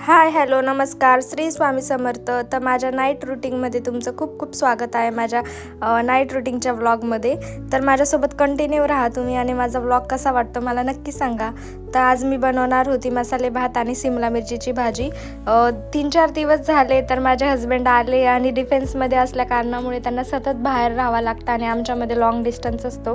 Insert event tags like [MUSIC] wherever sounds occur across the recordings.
Hi hello नमस्कार. श्री स्वामी समर्थ. तर माझ्या नाईट रुटीनमध्ये तुमचं खूप खूप स्वागत आहे माझ्या नाईट रुटीनच्या व्लॉगमध्ये तर माझ्यासोबत कंटिन्यू राहा तुम्ही आणि माझा व्लॉग कसा वाटतो मला नक्की सांगा. तर आज मी बनवणार होती मसाले भात आणि सिमला मिरचीची भाजी. तीन चार दिवस झाले तर माझे हस्बंड आले आणि डिफेन्समध्ये असल्या कारणामुळे त्यांना सतत बाहेर राहावं लागतं आणि आमच्यामध्ये लॉंग डिस्टन्स असतो.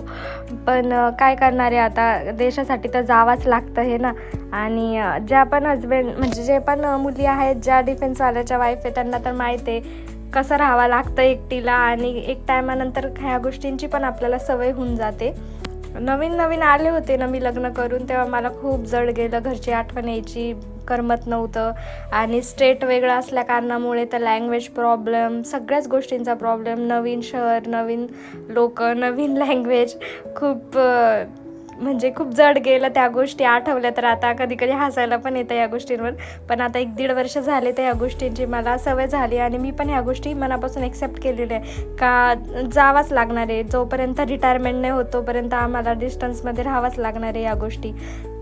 पण काय करणार आहे आता? देशासाठी तर जावंच लागतं हे ना? आणि ज्या पण हजबंड म्हणजे जे पण मुली आहेत ज्या डिफेन्सवाल्याच्या वाईफ आहे त्यांना तर माहीत आहे कसं राहावं लागतं एकटीला आणि एक टायमानंतर ह्या गोष्टींची पण आपल्याला सवय होऊन जाते. नवीन नवीन आले होते ना मी लग्न करून तेव्हा मला खूप जड गेलं. घरची आठवण यायची करमत नव्हतं. आणि स्टेट वेगळं असल्या कारणामुळे तर लँग्वेज प्रॉब्लेम सगळ्याच गोष्टींचा प्रॉब्लेम नवीन शहर नवीन लोक नवीन [LAUGHS] लँग्वेज खूप म्हणजे खूप जड गेलं त्या गोष्टी आठवल्या तर आता कधी कधी हसायला पण येतं या गोष्टींवर. पण आता एक दीड वर्ष झाले तर या गोष्टींची मला सवय झाली आणि मी पण ह्या गोष्टी मनापासून एक्सेप्ट केलेल्या आहे का जावाच लागणार आहे. जोपर्यंत रिटायरमेंट नाही होत तोपर्यंत आम्हाला डिस्टन्समध्ये राहावंच लागणार आहे या गोष्टी.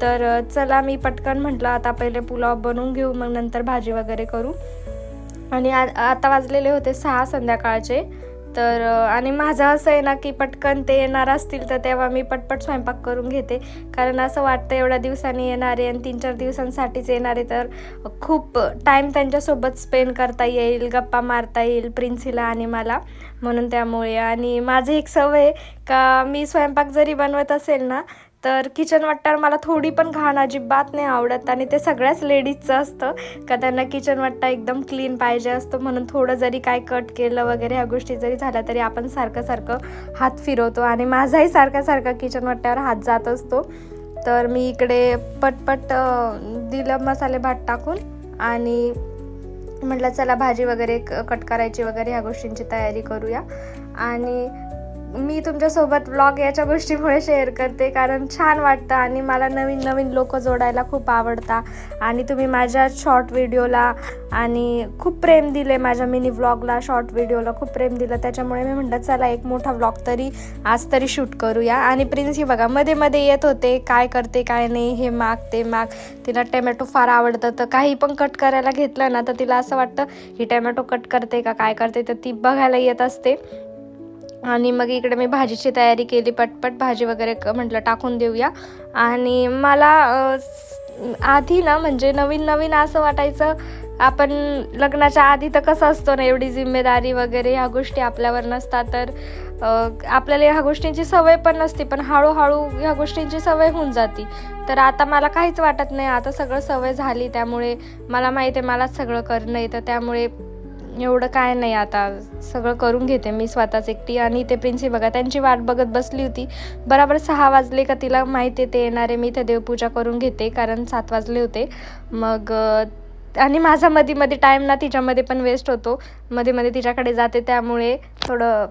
तर चला मी पटकन म्हटलं आता पहिले पुलाव बनवून घेऊ मग नंतर भाजी वगैरे करू. आणि आ आता वाजलेले होते सहा संध्याकाळचे. तर आणि माझं असं आहे ना की पटकन ते येणार असतील तर तेव्हा मी पटपट स्वयंपाक करून घेते. कारण असं वाटतं एवढ्या दिवसांनी येणारे आणि तीन चार दिवसांसाठीच येणारे तर खूप टाईम त्यांच्यासोबत स्पेंड करता येईल गप्पा मारता येईल प्रिन्सीला आणि मला. म्हणून त्यामुळे आणि माझी एक सवय आहे का मी स्वयंपाक जरी बनवत असेल ना तर किचन वाट्टावर मला थोडी पण घाण अजिबात नाही आवडत आणि ते सगळ्याच लेडीजचं असतं. का त्यांना किचन वाट्टा एकदम क्लीन पाहिजे असतं. म्हणून थोडं जरी काय कट केलं वगैरे ह्या गोष्टी जरी झाल्या तरी आपण सारखं सारखं हात फिरवतो आणि माझाही सारखा सारखा किचन वाट्ट्यावर हात जात असतो. तर मी इकडे पटपट दिलं मसाले भात टाकून आणि म्हटलं चला भाजी वगैरे क- कट करायची वगैरे ह्या गोष्टींची तयारी करूया. आणि मी तुमच्यासोबत व्लॉग याच्या गोष्टीमुळे शेअर करते. कारण छान वाटतं आणि मला नवीन नवीन लोक जोडायला खूप आवडतात आणि तुम्ही माझ्या शॉर्ट व्हिडिओला आणि खूप प्रेम दिले माझ्या मिनी व्लॉगला शॉर्ट व्हिडिओला खूप प्रेम दिलं. त्याच्यामुळे मी म्हणलं चला एक मोठा व्लॉग तरी आज तरी शूट करूया. आणि प्रिन्स ही बघा मध्ये मध्ये येत होते. काय करते काय नाही हे माग ते माग. तिला टेमॅटो फार आवडतं. तर काही पण कट करायला घेतलं ना तर तिला असं वाटतं ही टेमॅटो कट करते का काय करते? तर ती बघायला येत असते. आणि मग इकडे मी भाजीची तयारी केली पटपट भाजी वगैरे क- म्हटलं टाकून देऊया. आणि मला आधी ना म्हणजे नवीन नवीन असं वाटायचं आपण लग्नाच्या आधी तर कसं असतो ना एवढी जिम्मेदारी वगैरे ह्या गोष्टी आपल्यावर नसतात. तर आपल्याला ह्या गोष्टींची सवय पण नसते पण हळूहळू ह्या गोष्टींची सवय होऊन जाते. तर आता मला काहीच वाटत नाही आता सगळं सवय झाली त्यामुळे मला माहिती आहे मलाच सगळं करणं येतं त्यामुळे एवढं काय नाही आता. सगळं करून घेते मी स्वतःच एकटी. आणि ते प्रिन्सी बघा त्यांची वाट बघत बसली होती. बराबर सहा वाजले का तिला माहिती आहे ते येणारे. मी इथे देवपूजा करून घेते कारण सात वाजले होते. मग आणि माझा मध्ये मध्ये टाईम ना तिच्यामध्ये पण वेस्ट होतो. मध्ये मध्ये तिच्याकडे जाते त्यामुळे थोडं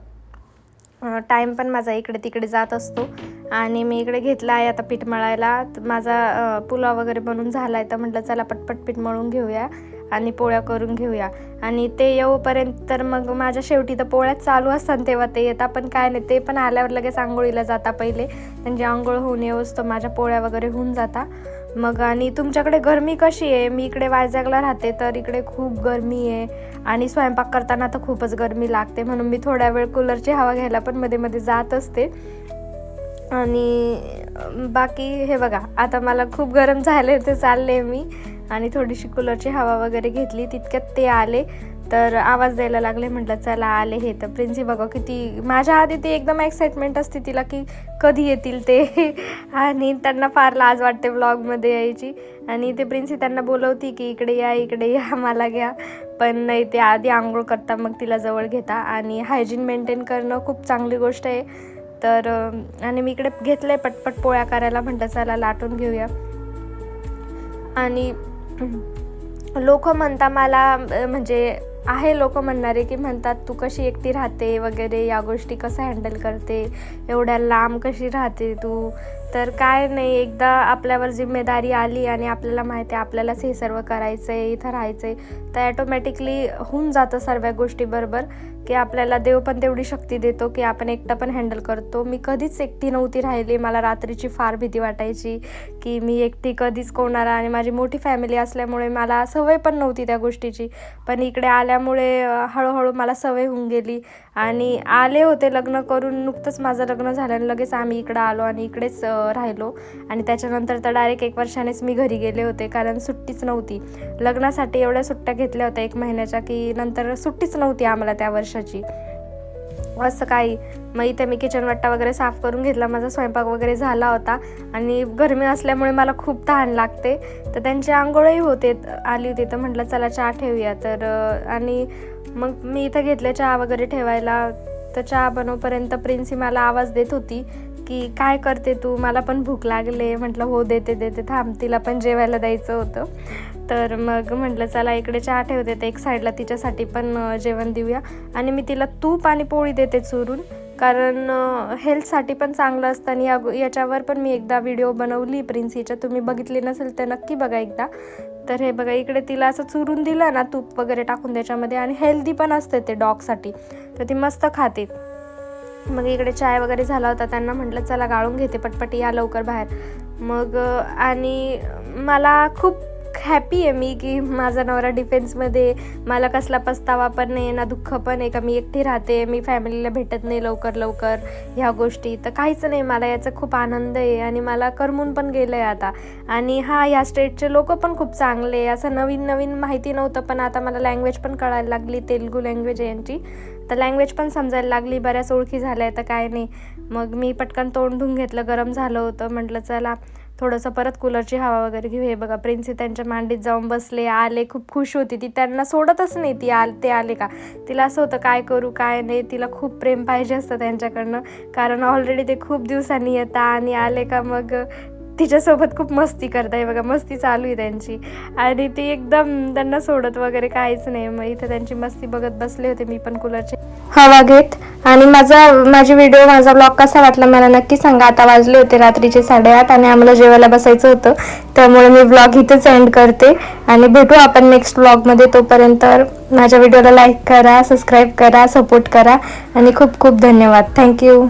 टाईम पण माझा इकडे तिकडे जात असतो. आणि मी इकडे घेतला आहे आता पीठ मळायला. माझा पुलाव वगैरे बनून झाला आहे तर म्हटलं चला पटपट पीठ मळून घेऊया आणि पोळ्या करून घेऊया. आणि ते येऊपर्यंत तर मग माझ्या शेवटी तर पोळ्याच चालू असतात तेव्हा ते येतात पण काय नाही ते पण आल्यावर लगेच आंघोळीला जाता पहिले. त्यांची आंघोळ होऊन येऊस तर माझ्या पोळ्या वगैरे होऊन जाता. मग आणि तुमच्याकडे गरमी कशी आहे? मी इकडे वायजागला राहते तर इकडे खूप गरमी आहे. आणि स्वयंपाक करताना तर खूपच गरमी लागते म्हणून मी थोड्या वेळ कूलरची हवा घ्यायला पण मध्ये मध्ये जात असते. आणि बाकी हे बघा आता मला खूप गरम झाले ते चालले मी. आणि थोडीशी कूलरची हवा वगैरे घेतली तितक्यात ते आले. तर आवाज द्यायला लागले म्हटलं चला आले हे. तर प्रिन्सी बघा किती माझ्या आधी ती एकदम एक्साइटमेंट असते तिला की कधी येतील ते. [LAUGHS] आणि त्यांना फार लाज वाटते व्लॉगमध्ये यायची. आणि ते प्रिन्सी त्यांना बोलवती की इकडे या इकडे या मला घ्या. पण नाही ते आधी आंघोळ करता मग तिला जवळ घेता. आणि हायजीन मेंटेन करणं खूप चांगली गोष्ट आहे. तर आणि मी इकडे घेतलं आहे पटपट पोळ्या करायला म्हटलं चला लाटून घेऊया. आणि लोक म्हणता मला म्हणजे आहे लोक म्हणणारे की म्हणतात तू कशी एकटी राहते वगैरे या गोष्टी कसं हँडल करते? एवढ्या लांब कशी राहते तू? तर काय नाही एकदा आपल्यावर जिम्मेदारी आली आणि आपल्याला माहिती आहे आपल्यालाच हे सर्व करायचं आहे इथं राहायचं आहे तर ॲटोमॅटिकली होऊन जातं सर्व गोष्टी बरोबर. की आपल्याला देव पण तेवढी शक्ती देतो की आपण एकटा पण हँडल करतो. मी कधीच एकटी नव्हती राहिली. मला रात्रीची फार भीती वाटायची की मी एकटी कधीच कोणाला आणि माझी मोठी फॅमिली असल्यामुळे मला सवय पण नव्हती त्या गोष्टीची. पण इकडे आल्यामुळे हळूहळू मला सवय होऊन गेली आणि आले होते लग्न करून. नुकतंच माझं लग्न झालं आणि लगेच आम्ही इकडं आलो आणि इकडेच राहिलो. आणि त्याच्यानंतर तर डायरेक्ट एक वर्षानेच मी घरी गेले होते कारण सुट्टीच नव्हती. लग्नासाठी एवढ्या सुट्ट्या घेतल्या होत्या एक महिन्याच्या की नंतर सुट्टीच नव्हती आम्हाला त्या वर्षात. वर्षाची असं काही. मग इथे मी किचन वगैरे साफ करून घेतला. माझा स्वयंपाक वगैरे झाला होता. आणि गरमी असल्यामुळे मला खूप तहान लागते. तर त्यांची आंघोळही होते आली होती. तर म्हटलं चला चहा ठेवूया. तर आणि मग मी इथं घेतले चहा वगैरे ठेवायला. तर चहा बनवपर्यंत प्रिन्सी मला आवाज देत होती की काय करते तू? मला पण भूक लागले. म्हटलं हो देते देते. थांब तिला पण जेवायला द्यायचं होतं. तर मग म्हटलं चला इकडे चहा ठेवते तर एक साईडला तिच्यासाठी पण जेवण देऊया. आणि मी तिला तूप आणि पोळी देते चुरून कारण हेल्थसाठी पण चांगलं असतं आणि या याच्यावर पण मी एकदा व्हिडिओ बनवली प्रिन्सीच्या तुम्ही बघितली नसेल तर नक्की बघा एकदा. तर हे बघा इकडे तिला असं चुरून दिलं ना तूप वगैरे टाकून त्याच्यामध्ये आणि हेल्दी पण असते ते डॉगसाठी तर ती मस्त खाते. मग इकडे चाय वगैरे झाला होता त्यांना म्हटलं चला गाळून घेते पटपट या लवकर बाहेर. मग आणि मला खूप हॅपी आहे मी की माझा नवरा डिफेन्समध्ये मला कसला पस्तावा पण नाही ना दुःख पण आहे का? मी एकटी राहते मी फॅमिलीला भेटत नाही लवकर लवकर ह्या गोष्टी. तर काहीच नाही मला याचा खूप आनंद आहे आणि मला करमून पण गेलं आहे आता. आणि हा या स्टेटचे लोक पण खूप चांगले आहे. असं नवीन नवीन माहिती नव्हतं पण आता मला लँग्वेज पण कळायला लागली तेलगू लँग्वेज आहे यांची. तर लँग्वेज पण समजायला लागली बऱ्याच ओळखी झाल्या तर काय नाही. मग मी पटकन तोंड धुवून घेतलं गरम झालं होतं. म्हटलं चला थोडंसं परत कूलरची हवा वगैरे घेऊ. हे बघा प्रिन्सी त्यांच्या मांडीत जाऊन बसले. आले खूप खुश होती ती. त्यांना सोडतच नाही ती आल ते आले का? तिला असं होतं काय करू काय नाही? तिला खूप प्रेम पाहिजे असतं त्यांच्याकडनं. कारण ऑलरेडी ते खूप दिवसांनी येतात आणि आले का मग तिच्यासोबत खूप मस्ती करताय बघा मस्ती चालू आहे त्यांची. आणि ती एकदम त्यांना सोडत वगैरे काहीच नाही. मग इथं त्यांची मस्ती बघत बसले होते मी पण कूलरची हवा घेत. आणि माझा माझी व्हिडिओ माझा ब्लॉग कसा वाटला मला नक्की सांगा. आता वाजले होते रात्रीचे साडेआठ आणि आम्हाला जेवायला बसायचं होतं. त्यामुळे मी ब्लॉग इथेच एंड करते. आणि भेटू आपण नेक्स्ट ब्लॉगमध्ये तोपर्यंत माझ्या व्हिडिओला लाईक करा सबस्क्राईब करा सपोर्ट करा. आणि खूप खूप धन्यवाद. थँक्यू